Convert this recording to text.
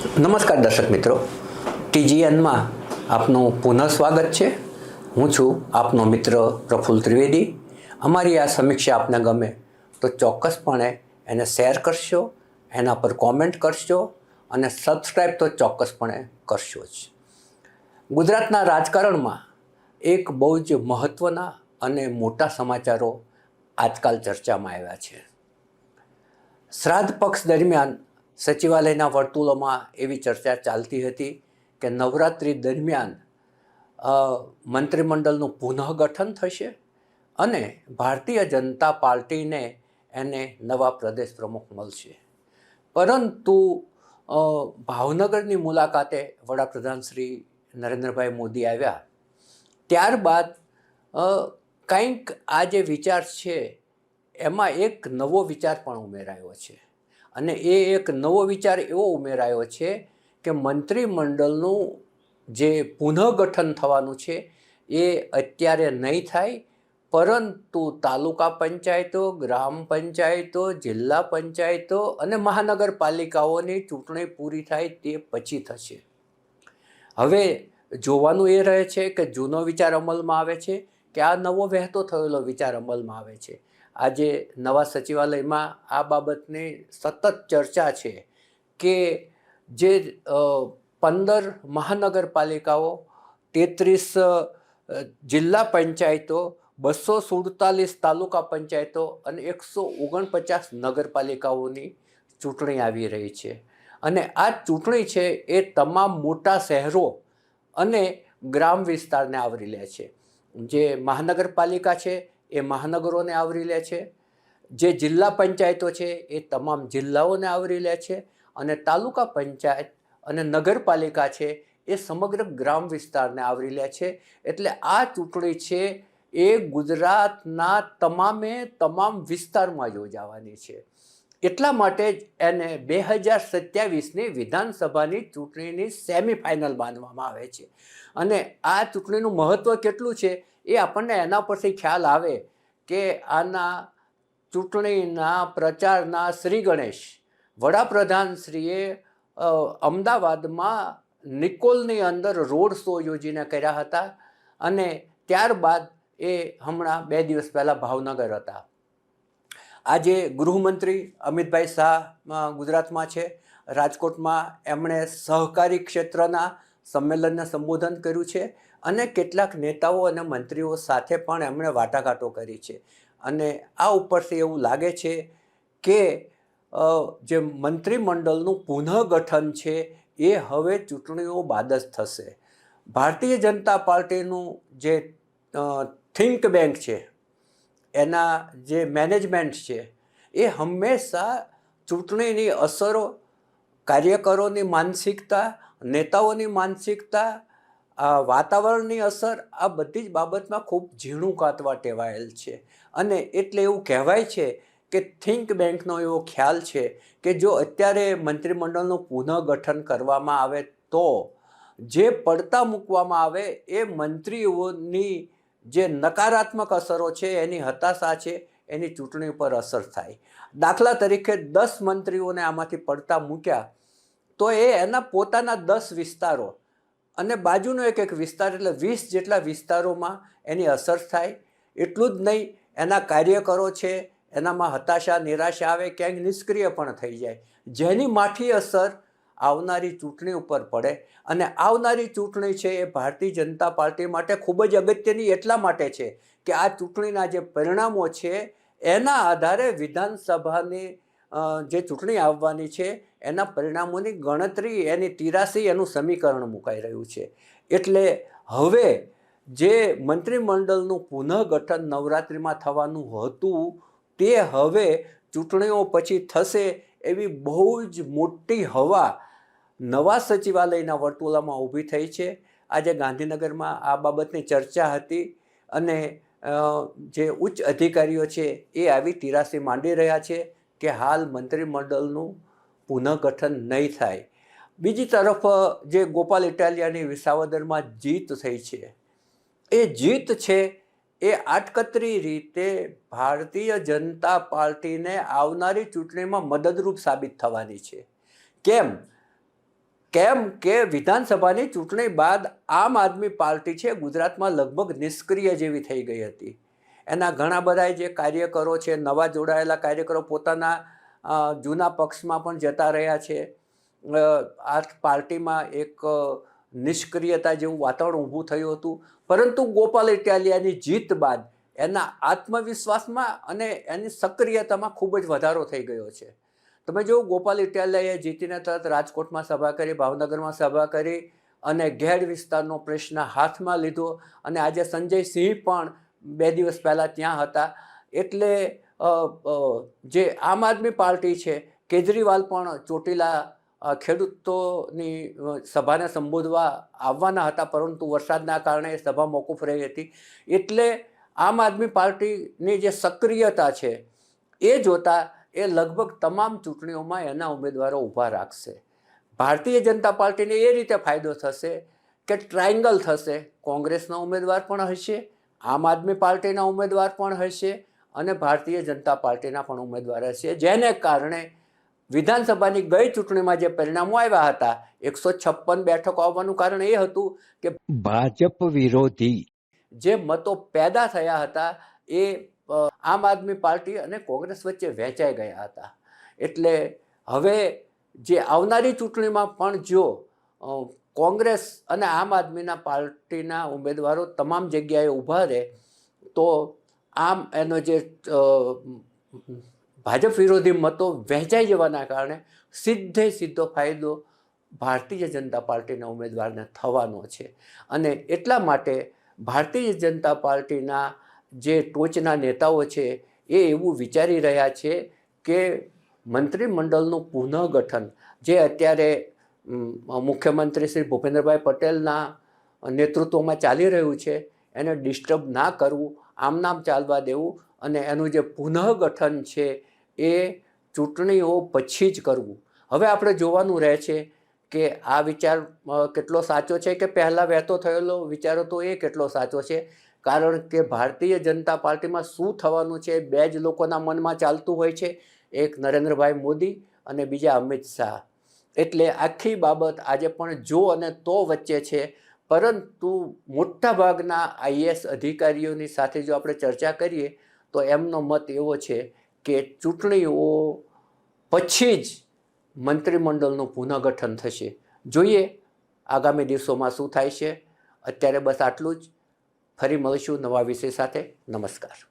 નમસ્કાર દર્શક મિત્રો. ટીજીએનમાં આપનું પુનઃ સ્વાગત છે. હું છું આપનો મિત્ર પ્રફુલ ત્રિવેદી. અમારી આ સમીક્ષા આપને ગમે તો ચોક્કસપણે એને શેર કરશો, એના પર કોમેન્ટ કરશો અને સબસ્ક્રાઈબ તો ચોક્કસપણે કરશો જ. ગુજરાતના રાજકારણમાં એક બહુ જ મહત્ત્વના અને મોટા સમાચારો આજકાલ ચર્ચામાં આવ્યા છે. શ્રાદ્ધ પક્ષ દરમિયાન સચિવાલયના વર્તુળોમાં એવી ચર્ચા ચાલતી હતી કે નવરાત્રિ દરમિયાન મંત્રીમંડળનું પુનઃગઠન થશે અને ભારતીય જનતા પાર્ટીને એને નવા પ્રદેશ પ્રમુખ મળશે. પરંતુ ભાવનગરની મુલાકાતે વડાપ્રધાન શ્રી નરેન્દ્રભાઈ મોદી આવ્યા. ત્યારબાદ કંઈક આ જે વિચાર છે, એમાં એક નવો વિચાર પણ ઉમેરાયો છે. અને એ એક નવો વિચાર એવો ઉમેરાયો છે કે મંત્રીમંડળનું જે પુનઃગઠન થવાનું છે, એ અત્યારે નહીં થાય, પરંતુ તાલુકા પંચાયતો, ગ્રામ પંચાયતો, જિલ્લા પંચાયતો અને મહાનગરપાલિકાઓની ચૂંટણી પૂરી થાય તે પછી થશે. હવે જોવાનું એ રહે છે કે જૂનો વિચાર અમલમાં આવે છે કે આ નવો વહેતો થયેલો વિચાર અમલમાં આવે છે. આજે નવા સચિવાલયમાં આ બાબતની સતત ચર્ચા છે કે જે પંદર મહાનગરપાલિકાઓ, તેત્રીસ જિલ્લા પંચાયતો, બસો સુડતાલીસ તાલુકા પંચાયતો અને એકસો ઓગણપચાસ નગરપાલિકાઓની ચૂંટણી આવી રહી છે. અને આ ચૂંટણી છે એ તમામ મોટા શહેરો અને ગ્રામ વિસ્તારને આવરી લે છે. જે મહાનગરપાલિકા છે એ મહાનગરોને આવરી લે છે. જે જિલ્લા પંચાયતો છે એ તમામ જિલ્લાઓને આવરી લે છે અને તાલુકા પંચાયત અને નગરપાલિકા છે એ સમગ્ર ગ્રામ વિસ્તારને આવરી લે છે. એટલે આ ચૂંટણી છે એ ગુજરાતના તમામે તમામ વિસ્તારમાં યોજાવાની છે. એટલા માટે જ એને બે હજાર સત્યાવીસની વિધાનસભાની ચૂંટણીની સેમિફાઇનલ માનવામાં આવે છે. અને આ ચૂંટણીનું મહત્ત્વ કેટલું છે? એ આપણને એના પરથી ખ્યાલ આવે કે આના ચૂંટણીના પ્રચારના શ્રી ગણેશ વડાપ્રધાનશ્રીએ અમદાવાદમાં નિકોલની અંદર રોડ શો યોજીને કર્યા હતા અને ત્યારબાદ એ હમણાં બે દિવસ પહેલાં ભાવનગર હતા. આજે ગૃહમંત્રી અમિતભાઈ શાહ ગુજરાતમાં છે. રાજકોટમાં એમણે સહકારી ક્ષેત્રના સંમેલનને સંબોધન કર્યું છે. અને કેટલાક નેતાઓ અને મંત્રીઓ સાથે પણ એમણે વાટાઘાટો કરી છે. અને આ ઉપરથી એવું લાગે છે કે જે મંત્રીમંડળનું પુનઃગઠન છે, એ હવે ચૂંટણીઓ બાદ જ થશે. ભારતીય જનતા પાર્ટીનું જે થિંક બેંક છે, એના જે મેનેજમેન્ટ છે, એ હંમેશા ચૂંટણીની અસરો, કાર્યકરોની માનસિકતા, નેતાઓની માનસિકતા વાતાવરણની અસર આ બધી જ બાબતમાં ખૂબ ઝીણું કાતવા ટેવાયેલ છે. અને એટલે એવું કહેવાય છે કે થિંક બેંકનો એવો ખ્યાલ છે કે જો અત્યારે મંત્રીમંડળનું પુનઃગઠન કરવામાં આવે તો જે પડતા મૂકવામાં આવે એ મંત્રીઓની જે નકારાત્મક અસરો છે, એની હતાશા છે, એની ચૂંટણી પર અસર થાય. દાખલા તરીકે દસ મંત્રીઓને આમાંથી પડતા મૂક્યા તો એ એના પોતાના દસ વિસ્તારો અને બાજુનો એક એક વિસ્તાર એટલે વીસ જેટલા વિસ્તારોમાં એની અસર થાય. એટલું જ નહીં, એના કાર્યકરો છે, એનામાં હતાશા, નિરાશા આવે, ક્યાંક નિષ્ક્રિય પણ થઈ જાય. જેની માઠી અસર આવનારી ચૂંટણી ઉપર પડે. અને આવનારી ચૂંટણી છે એ ભારતીય જનતા પાર્ટી માટે ખૂબ જ અગત્યની, એટલા માટે છે કે આ ચૂંટણીના જે પરિણામો છે, એના આધારે વિધાનસભાની જે ચૂંટણી આવવાની છે, એના પરિણામોની ગણતરી, એની તિરાસી એનું સમીકરણ મુકાઈ રહ્યું છે. એટલે હવે જે મંત્રીમંડળનું પુનઃગઠન નવરાત્રિમાં થવાનું હતું, તે હવે ચૂંટણીઓ પછી થશે એવી બહુ જ મોટી હવા નવા સચિવાલયના વર્તુળામાં ઊભી થઈ છે. આજે ગાંધીનગરમાં આ બાબતની ચર્ચા હતી અને જે ઉચ્ચ અધિકારીઓ છે એ આવી તિરાસી માંડી રહ્યા છે. કે હાલ મંત્રીમંડળનું પુનઃગઠન નહીં થાય. બીજી તરફ જે ગોપાલ ઇટાલિયાની વિસાવદરમાં જીત થઈ છે, એ જીત છે એ આટકતરી રીતે ભારતીય જનતા પાર્ટીને આવનારી ચૂંટણીમાં મદદરૂપ સાબિત થવાની છે. કેમ? કેમ કે વિધાનસભાની ચૂંટણી બાદ આમ આદમી પાર્ટી છે, ગુજરાતમાં લગભગ નિષ્ક્રિય જેવી થઈ ગઈ હતી. એના ઘણા બધા જે કાર્યકરો છે, નવા જોડાયેલા કાર્યકરો પોતાના જૂના પક્ષમાં પણ જતા રહ્યા છે. આ પાર્ટીમાં એક નિષ્ક્રિયતા જેવું વાતાવરણ ઊભું થયું હતું. પરંતુ ગોપાલ ઇટાલિયાની જીત બાદ એના આત્મવિશ્વાસમાં અને એની સક્રિયતામાં ખૂબ જ વધારો થઈ ગયો છે. તમે જો ગોપાલ ઇટાલિયાએ જીતીને તરત રાજકોટમાં સભા કરી, ભાવનગરમાં સભા કરી અને ઘેડ વિસ્તારનો પ્રશ્ન હાથમાં લીધો. અને આજે સંજય સિંહ પણ બે દિવસ પહેલાં ત્યાં હતા. એટલે જે આમ આદમી પાર્ટી છે, કેજરીવાલ પણ ચોટીલા ખેડૂતોની સભાને સંબોધવા આવવાના હતા, પરંતુ વરસાદના કારણે સભા મોકૂફ રહી હતી. એટલે આમ આદમી પાર્ટીની જે સક્રિયતા છે, એ જોતા એ લગભગ તમામ ચૂંટણીઓમાં એના ઉમેદવારો ઊભા રાખશે. ભારતીય જનતા પાર્ટીને એ રીતે ફાયદો થશે કે ટ્રાયંગલ થશે, કોંગ્રેસના ઉમેદવાર પણ હશે આમ આદમી પાર્ટીના ઉમેદવાર પણ હશે અને ભારતીય જનતા પાર્ટીના પણ ઉમેદવાર હશે. જેને કારણે વિધાનસભાની ગઈ ચૂંટણીમાં જે પરિણામો આવ્યા હતા એકસો છપ્પન બેઠકો આવવાનું કારણ એ હતું કે ભાજપ વિરોધી. જે મતો પેદા થયા હતા એ આમ આદમી પાર્ટી અને કોંગ્રેસ વચ્ચે વહેંચાઈ ગયા હતા. એટલે હવે જે આવનારી ચૂંટણીમાં પણ જો કોંગ્રેસ અને આમ આદમીના પાર્ટીના ઉમેદવારો તમામ જગ્યાએ ઊભા રહે, તો આમ એનો જે ભાજપ વિરોધી મતો વહેંચાઈ જવાના કારણે સીધે સીધો ફાયદો ભારતીય જનતા પાર્ટીના ઉમેદવારને થવાનો છે. અને એટલા માટે ભારતીય જનતા પાર્ટીના જે ટોચના નેતાઓ છે એ એવું વિચારી રહ્યા છે કે મંત્રીમંડળનું પુનઃગઠન જે અત્યારે મુખ્યમંત્રી શ્રી ભૂપેન્દ્રભાઈ પટેલના નેતૃત્વમાં ચાલી રહ્યું છે. એને ડિસ્ટર્બ ના કરવું, આમ નામ ચાલવા દેવું અને એનું જે પુનઃગઠન છે એ ચૂંટણીઓ પછી જ કરવું. હવે આપણે જોવાનું રહે છે કે આ વિચાર કેટલો સાચો છે કે પહેલાં વહેતો થયેલો વિચારો તો એ કેટલો સાચો છે. કારણ કે ભારતીય જનતા પાર્ટીમાં શું થવાનું છે બે જ લોકોના મનમાં ચાલતું હોય છે. એક નરેન્દ્રભાઈ મોદી અને બીજા અમિત શાહ. એટલે આખી બાબત આજે પણ જો અને તો વચ્ચે છે. પરંતુ મોટાભાગના આઈએસ અધિકારીઓની સાથે જો આપણે ચર્ચા કરીએ, તો એમનો મત એવો છે કે ચૂંટણીઓ પછી જ મંત્રીમંડળનું પુનઃગઠન થશે. જોઈએ આગામી દિવસોમાં શું થાય છે. અત્યારે બસ આટલું જ. ફરી મળીશું નવા વિષય સાથે. નમસ્કાર.